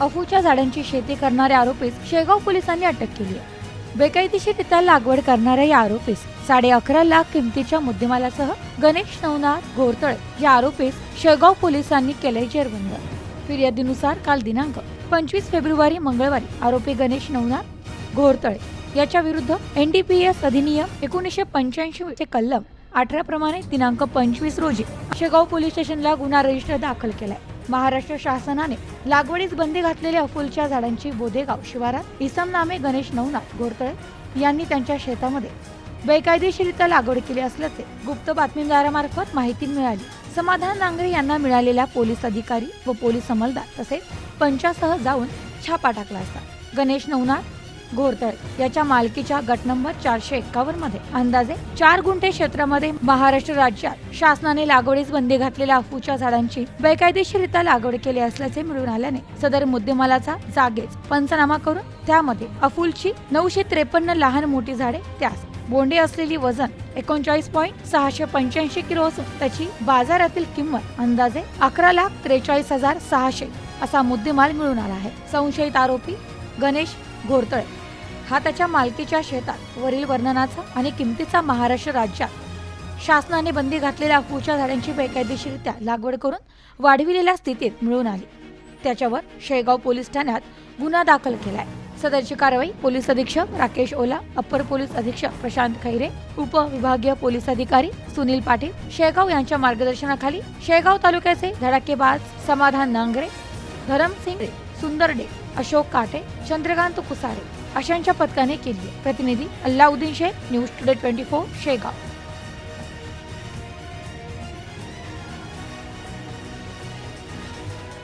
अफूच्या झाडांची शेती करणाऱ्या आरोपीस शेगाव पोलिसांनी अटक केली आहे. बेकायदेशीरित्या लागवड करणाऱ्या या आरोपीस साडे अकरा लाख किमतीच्या मुद्देमालासह गणेश नवनाथ घोरतळे या आरोपीस शेगाव पोलिसांनी केले जेरबंद. फिर्यादीनुसार काल दिनांक पंचवीस फेब्रुवारी मंगळवारी आरोपी गणेश नवनाथ घोरतळे याच्या विरुद्ध एनडीपीएस अधिनियम एकोणीसशे पंच्याऐंशी चे कलम अठरा प्रमाणे दिनांक पंचवीस रोजी शेगाव पोलीस स्टेशनला गुन्हा रजिस्टर दाखल केलाय. महाराष्ट्र शासनाने लागवडीस बंदी घातलेल्या अफूलच्या झाडांची बोदेगाव शिवारात इसम नामे गणेश नवनाथ घोरतळे यांनी त्यांच्या शेतामध्ये बेकायदेशीरित्या लागवड केली असल्याचे गुप्त बातमीदारामार्फत माहिती मिळाली. समाधान नांगरे यांना मिळालेल्या पोलीस अधिकारी व पोलीस अंमलदार तसेच पंचासह जाऊन छापा टाकला असता. गणेश नवनाथ घोरतळ. याच्या मालकीच्या गट नंबर चारशे एक्कावन्नमध्ये. अंदाजे चार गुंठे क्षेत्रामध्ये महाराष्ट्र राज्यात शासनाने लागवडीस बंदी घातलेल्या अफूच्या झाडांची बेकायदेशीरित्या लागवड केली असल्याचे मिळून आल्याने सदर मुद्देमालाचा जागेच पंचनामा करून त्यामध्ये अफूलची नऊशे त्रेपन्न लहान मोठी झाडे त्यास बोंडे असलेली वजन एकोणचाळीस पॉईंट सहाशे पंच्याऐंशी किलो असून त्याची बाजारातील किंमत अंदाजे अकरा लाख त्रेचाळीस हजार सहाशे असा मुद्देमाल मिळून आला आहे. संशयित आरोपी गणेश घोरतळे. हा त्याच्या मालकीच्या शेतात वरील वर्णनाचा आणि किमतीचा महाराष्ट्र राज्यात. शासनाने बंदी घातलेल्या अफूच्या झाडांची बेकायदेशीरित्या लागवड करून वाढविलेल्या स्थितीत मिळून आली. त्याच्यावर शेगाव पोलीस ठाण्यात गुन्हा दाखल केलाय. सदरची कारवाई पोलीस अधीक्षक राकेश ओला अप्पर पोलीस अधीक्षक प्रशांत खैरे उपविभागीय पोलीस अधिकारी सुनील पाटील शेगाव यांच्या मार्गदर्शनाखाली शेगाव तालुक्याचे धडाकेबाज समाधान नांगरे धरमसिंग सुंदर सुंदरडे अशोक काटे चंद्रकांत कुसारे अशांच्या पथकाने केली प्रतिनिधी Allauddin Shaikh news today twenty four Shegaon.